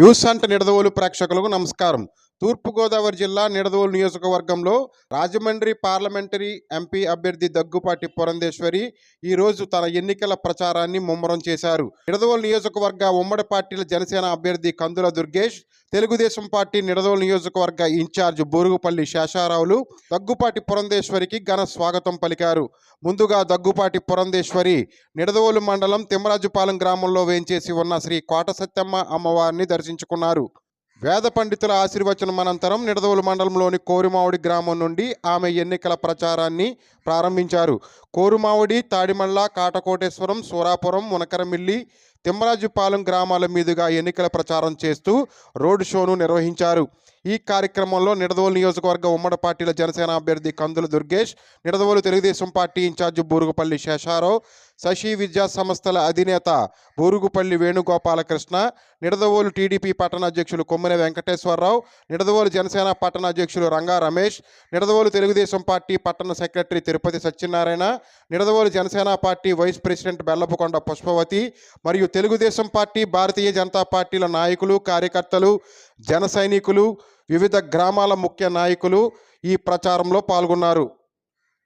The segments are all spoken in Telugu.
న్యూస్ అంట్ నిడదవోలు ప్రేక్షకులకు నమస్కారం. తూర్పుగోదావరి జిల్లా నిడదవోలు నియోజకవర్గంలో రాజమండ్రి పార్లమెంటరీ ఎంపీ అభ్యర్థి దగ్గుపాటి పురంధేశ్వరి ఈరోజు తన ఎన్నికల ప్రచారాన్ని ముమ్మరం చేశారు. నిడదవోలు నియోజకవర్గ ఉమ్మడి పార్టీల జనసేన అభ్యర్థి కందుల దుర్గేష్ తెలుగుదేశం పార్టీ నిడదవోలు నియోజకవర్గ ఇన్ఛార్జ్ బోరుగుపల్లి శేషారావులు దగ్గుపాటి పురంధేశ్వరికి ఘన స్వాగతం పలికారు. ముందుగా దగ్గుపాటి పురంధేశ్వరి నిడదవోలు మండలం తిమ్మరాజుపాలెం గ్రామంలో వేంచేసి ఉన్న శ్రీ కోట సత్యమ్మ అమ్మవారిని దర్శించుకున్నారు. వేద పండితుల ఆశీర్వచనం అనంతరం నిడదవులు మండలంలోని కోరుమావుడి గ్రామం నుండి ఆమె ఎన్నికల ప్రచారాన్ని ప్రారంభించారు. కోరుమావుడి తాడిమళ్ళ కాటకోటేశ్వరం సూరాపురం మునకరమిల్లి తిమ్మరాజుపాలెం గ్రామాల మీదుగా ఎన్నికల ప్రచారం చేస్తూ రోడ్ షోను నిర్వహించారు. ఈ కార్యక్రమంలో నిడదవోలు నియోజకవర్గ ఉమ్మడి పార్టీల జనసేన అభ్యర్థి Kandula Durgesh Nidadavolu Telugu Desam party in charge Burugupalli Sesharao Sasi విద్యా సంస్థల అధినేత బూరుగుపల్లి వేణుగోపాలకృష్ణ నిడదవోలు టీడీపీ పట్టణ అధ్యక్షులు కొమ్మిన వెంకటేశ్వరరావు నిడదవోలు జనసేన పట్టణ అధ్యక్షులు రంగా రమేష్ నిడదవోలు తెలుగుదేశం పార్టీ పట్టణ secretary Tirupati Satyanarayana Nidadavolu Janasena party vice president Bellapakonda Pushpavathi మరియు తెలుగుదేశం పార్టీ భారతీయ జనతా పార్టీల నాయకులు కార్యకర్తలు జన వివిధ గ్రామాల ముఖ్య నాయకులు ఈ ప్రచారంలో పాల్గొన్నారు.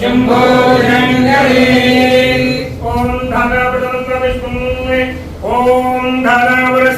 శంభో ఓం ధారావృతం విష్ణు ఓం ధారావృతం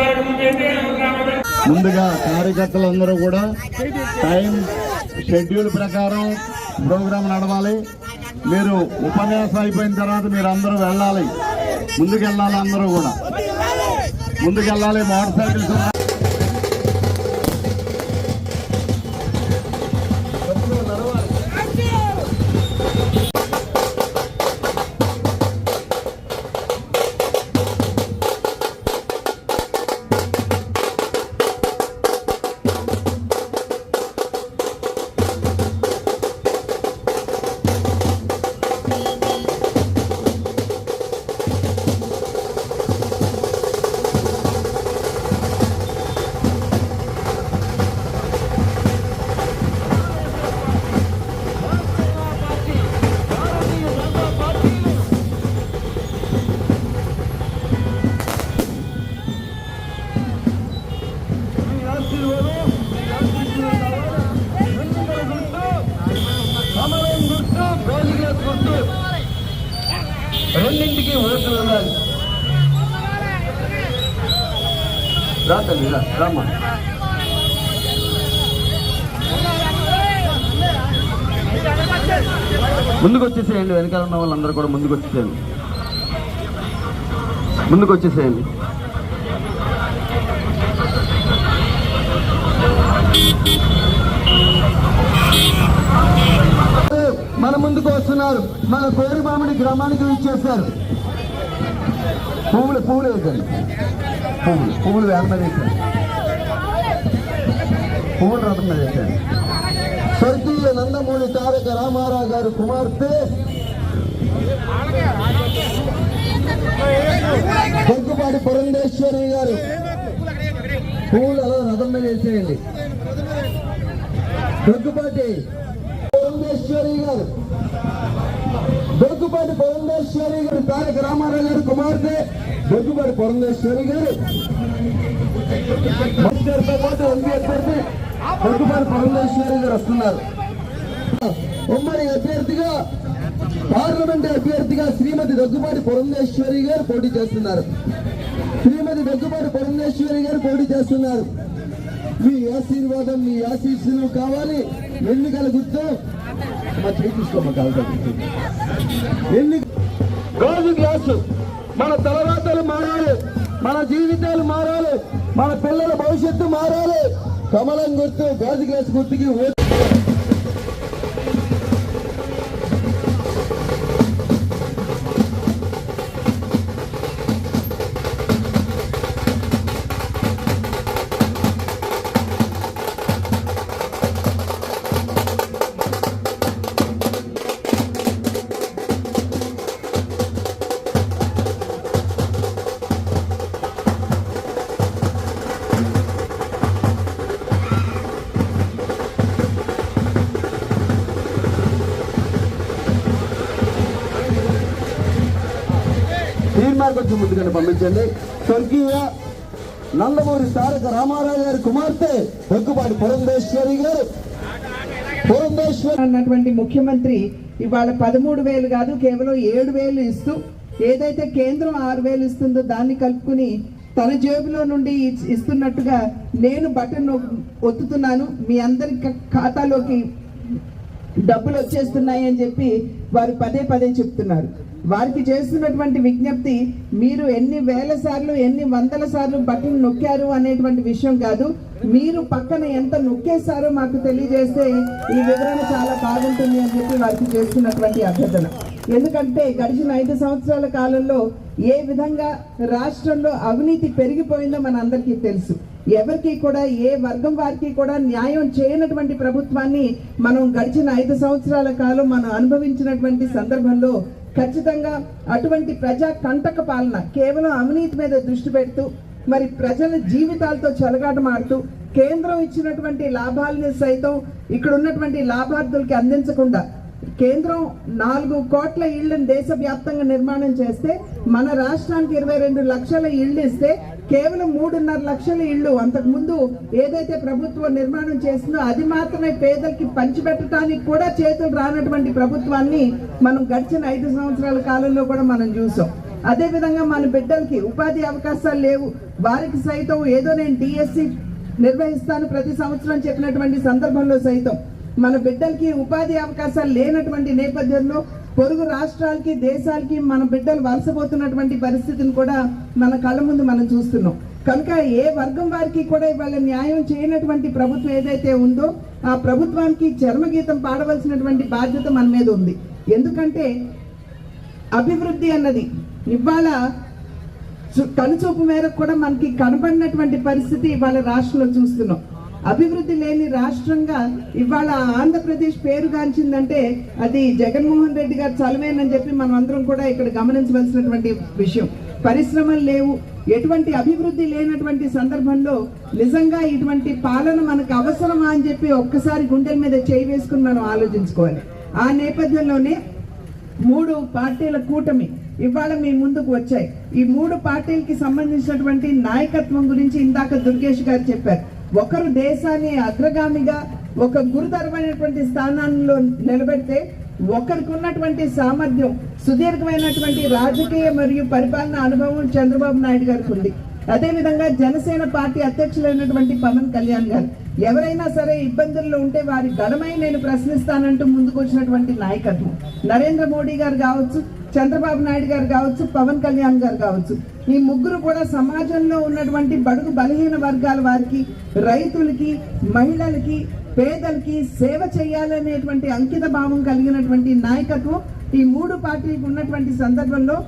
ముందుగా కార్యకర్తలందరూ కూడా టైం షెడ్యూల్ ప్రకారం ప్రోగ్రాం నడవాలి. మీరు ఉపన్యాసం అయిపోయిన తర్వాత మీరు అందరూ వెళ్ళాలి. ముందుకెళ్ళాలి అందరూ కూడా. ముందుకెళ్ళాలి మోటార్ సైకిల్స్ రా తల్లి రా రామ్మా ముందుకు వచ్చేసేయండి వెనకాల ఉన్న వాళ్ళందరూ కూడా ముందుకు వచ్చేసేయండి ముందుకు వచ్చేసేయండి మన ముందుకు వస్తున్నారు. మన కోరిమామిడి గ్రామానికి ఇచ్చేస్తారు పువ్వులు పువ్వులు వేసండి పువ్వులు పువ్వులు వేల మీద వేసండి పువ్వులు రథం మీద వేసండి స్వర్గీయ నందమూరి తారక రామారావు గారు కుమార్తె దగ్గుపాటి పురంధేశ్వరి గారు పువ్వులు అలా రథం మీద వేసేయండి దగ్గుపాటి భువనేశ్వరి గారు. బొగ్గుపాటి భువనేశ్వరి గారు తారక రామారావు గారు కుమార్తె బొగ్గుపాటి పురంధేశ్వరి గారు. మాస్టర్తో పాటు ఎంపీ అభ్యర్థి పురంధేశ్వరి గారు వస్తున్నారు. ఉమ్మడి అభ్యర్థిగా పార్లమెంట్ అభ్యర్థిగా శ్రీమతి దగ్గుబాటి పురంధేశ్వరి గారు పోటీ చేస్తున్నారు. శ్రీమతి దగ్గుబాటి పురంధేశ్వరి గారు పోటీ చేస్తున్నారు. మీ ఆశీర్వాదం మీ ఆశీస్సులు కావాలి. ఎన్నికల గుర్తు మా చేయి తీసుకోమా ఎన్ని గాజు గ్లాసు. మన తలరాతలు మారాలి మన జీవితాలు మారాలి మన పిల్లల భవిష్యత్తు మారాలి. కమలం గుర్తు గాజు గ్లాస్ గుర్తుకి కొంచెం ముందుగానే పంపించండి. స్వర్గీయ నల్లమూరి తారక రామారావు గారి కుమార్తె దగ్గుబాటి పురంధేశ్వరి గారు. పురంధేశ్వరి అన్నటువంటి ముఖ్యమంత్రి ఇవాళ పదమూడు వేలు కాదు కేవలం ఏడు వేలు ఇస్తూ ఏదైతే కేంద్రం ఆరు వేలు ఇస్తుందో దాన్ని కలుపుకుని తన జేబులో నుండి ఇస్తున్నట్టుగా నేను బటన్ ఒత్తుతున్నాను. మీ అందరి ఖాతాలోకి డబ్బులు వచ్చేస్తున్నాయి అని చెప్పి వారు పదే పదే చెప్తున్నారు. వారికి చేస్తున్నటువంటి విజ్ఞప్తి మీరు ఎన్ని వేల సార్లు ఎన్ని వందల సార్లు బట్టలు నొక్కారు అనేటువంటి విషయం కాదు. మీరు పక్కన ఎంత నొక్కేశారో మాకు తెలియజేస్తే ఈ వివరణ చాలా బాగుంటుంది అని చెప్పి వారికి చేస్తున్నటువంటి అభ్యర్థన. ఎందుకంటే గడిచిన ఐదు సంవత్సరాల కాలంలో ఏ విధంగా రాష్ట్రంలో అవినీతి పెరిగిపోయిందో మన అందరికీ తెలుసు. ఎవరికి కూడా ఏ వర్గం వారికి కూడా న్యాయం చేయనటువంటి ప్రభుత్వాన్ని మనం గడిచిన ఐదు సంవత్సరాల కాలం మనం అనుభవించినటువంటి సందర్భంలో ఖచ్చితంగా అటువంటి ప్రజా కంటక పాలన కేవలం అవినీతి మీద దృష్టి పెడుతూ మరి ప్రజల జీవితాలతో చెలగాటమాడుతూ కేంద్రం ఇచ్చినటువంటి లాభాలని సైతం ఇక్కడ ఉన్నటువంటి లాభార్థులకి అందించకుండా కేంద్రం నాలుగు కోట్ల ఇళ్ళను దేశవ్యాప్తంగా నిర్మాణం చేస్తే మన రాష్ట్రానికి ఇరవై రెండు లక్షల ఇళ్ళు ఇస్తే కేవలం మూడున్నర లక్షల ఇళ్ళు అంతకు ముందు ఏదైతే ప్రభుత్వం నిర్మాణం చేసిందో అది మాత్రమే పేదలకి పంచిపెట్టడానికి కూడా చేతులు రానటువంటి ప్రభుత్వాన్ని మనం గడిచిన ఐదు సంవత్సరాల కాలంలో కూడా మనం చూసాం. అదే విధంగా మన బిడ్డలకి ఉపాధి అవకాశాలు లేవు. వారికి సైతం ఏదో నేను డిఎస్సి నిర్వహిస్తాను ప్రతి సంవత్సరం చెప్పినటువంటి సందర్భంలో సైతం. మన బిడ్డలకి ఉపాధి అవకాశాలు లేనటువంటి నేపథ్యంలో పొరుగు రాష్ట్రాలకి దేశాలకి మన బిడ్డలు వలసపోతున్నటువంటి పరిస్థితిని కూడా మన కళ్ళ ముందు మనం చూస్తున్నాం. కనుక ఏ వర్గం వారికి కూడా ఇవాళ న్యాయం చేయనటువంటి ప్రభుత్వం ఏదైతే ఉందో ఆ ప్రభుత్వానికి చర్మగీతం పాడవలసినటువంటి బాధ్యత మన మీద ఉంది. ఎందుకంటే అభివృద్ధి అన్నది ఇవాళ చు- కనుచూపు మేరకు కూడా మనకి కనబడినటువంటి పరిస్థితి ఇవాళ రాష్ట్రంలో చూస్తున్నాం. అభివృద్ధి లేని రాష్ట్రంగా ఇవాళ ఆంధ్రప్రదేశ్ పేరుగాంచిందంటే అది జగన్మోహన్ రెడ్డి గారు చలవేనని చెప్పి మనం అందరం కూడా ఇక్కడ గమనించవలసినటువంటి విషయం. పరిశ్రమలు లేవు. ఎటువంటి అభివృద్ధి లేనటువంటి సందర్భంలో నిజంగా ఇటువంటి పాలన మనకు అవసరమా అని చెప్పి ఒక్కసారి గుండెల మీద చేయి వేసుకుని మనం ఆలోచించుకోవాలి. ఆ నేపథ్యంలోనే మూడు పార్టీల కూటమి ఇవాళ మీ ముందుకు వచ్చాయి. ఈ మూడు పార్టీలకి సంబంధించినటువంటి నాయకత్వం గురించి ఇందాక దుర్గేష్ గారు చెప్పారు. ఒకరు దేశాన్ని అగ్రగామిగా ఒక గురుతరమైనటువంటి స్థానాల్లో నిలబెడితే ఒకరికి ఉన్నటువంటి సామర్థ్యం సుదీర్ఘమైనటువంటి రాజకీయ మరియు పరిపాలన అనుభవం చంద్రబాబు నాయుడు గారికి ఉంది. అదేవిధంగా జనసేన పార్టీ అధ్యక్షులైనటువంటి పవన్ కళ్యాణ్ గారు. ఎవరైనా సరే ఇబ్బందుల్లో ఉంటే వారి గడమై నేను ప్రశ్నిస్తానంటూ ముందుకు వచ్చినటువంటి నాయకత్వం. నరేంద్ర మోడీ గారు కావచ్చు చంద్రబాబు నాయుడు గారు కావచ్చు పవన్ కళ్యాణ్ గారు కావచ్చు. ఈ ముగ్గురు కూడా సమాజంలో ఉన్నటువంటి బడుగు బలహీన వర్గాల వారికి రైతులకి మహిళలకి పేదలకి సేవ చేయాలనేటువంటి అంకిత భావం కలిగినటువంటి నాయకత్వం ఈ మూడు పార్టీలకు ఉన్నటువంటి సందర్భంలో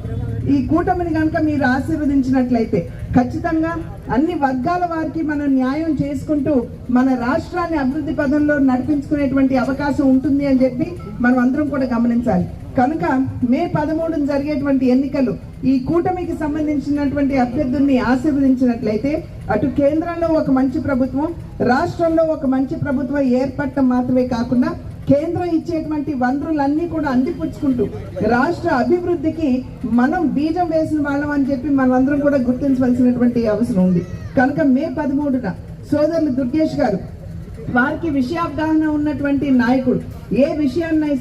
ఈ కూటమిని కనుక మీరు ఆశీర్వదించినట్లయితే ఖచ్చితంగా అన్ని వర్గాల వారికి మనం న్యాయం చేసుకుంటూ మన రాష్ట్రాన్ని అభివృద్ధి పదంలో నడిపించుకునేటువంటి అవకాశం ఉంటుంది అని చెప్పి మనం అందరం కూడా గమనించాలి. కనుక మే పదమూడున జరిగేటువంటి ఎన్నికలు ఈ కూటమికి సంబంధించినటువంటి అభ్యర్థుల్ని ఆశీర్వదించినట్లయితే అటు కేంద్రంలో ఒక మంచి ప్రభుత్వం రాష్ట్రంలో ఒక మంచి ప్రభుత్వం ఏర్పడటం మాత్రమే కాకుండా కేంద్రం ఇచ్చేటువంటి వనరులన్నీ కూడా అందిపుచ్చుకుంటూ రాష్ట్ర అభివృద్ధికి మనం బీజం వేసిన వాళ్ళం అని చెప్పి మనందరం కూడా గుర్తించవలసినటువంటి అవసరం ఉంది. కనుక మే పదమూడున సోదరులు దుర్గేష్ గారు వారికి విషయావగాహన ఉన్నటువంటి నాయకుడు ఏ విషయాన్ని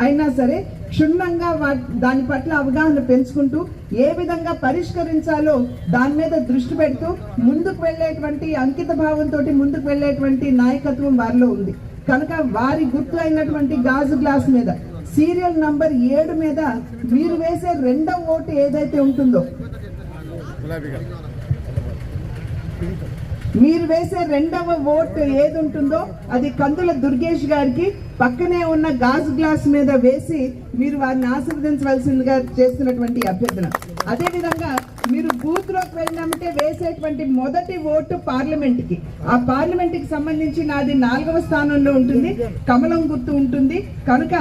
అయినా సరే క్షుణ్ణంగా వా- దాని పట్ల అవగాహన పెంచుకుంటూ ఏ విధంగా పరిష్కరించాలో దాని మీద దృష్టి పెడుతూ ముందుకు వెళ్ళేటువంటి అంకిత భావంతో ముందుకు వెళ్ళేటువంటి నాయకత్వం వారిలో ఉంది. కనుక వారి గుర్తు అయినటువంటి గాజు గ్లాస్ మీద సీరియల్ నంబర్ ఏడు మీద మీరు వేసే రెండవ ఓటు ఏదైతే ఉంటుందో. మీరు వేసే రెండవ ఓటు ఏది ఉంటుందో అది కందుల దుర్గేష్ గారికి పక్కనే ఉన్న గాజు గ్లాస్ మీద వేసి మీరు వారిని ఆశీర్వదించవలసిందిగా చేస్తున్నటువంటి అభ్యర్థన. అదేవిధంగా మీరు బూత్లోకి వెళ్ళినామంటే వేసేటువంటి మొదటి ఓటు పార్లమెంట్కి ఆ పార్లమెంట్కి సంబంధించి నాది నాలుగవ స్థానంలో ఉంటుంది. కమలం గుర్తు ఉంటుంది. కనుక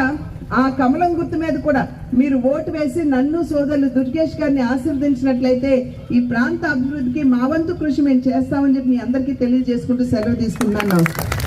ఆ కమలం గుర్తు మీద కూడా మీరు ఓటు వేసి నన్ను సోదరులు దుర్గేష్ గారిని ఆశీర్వదించినట్లయితే ఈ ప్రాంత అభివృద్ధికి మా వంతు కృషి మేము చేస్తామని చెప్పి మీ అందరికీ తెలియజేసుకుంటూ సెలవు తీసుకున్నాను నమస్కారం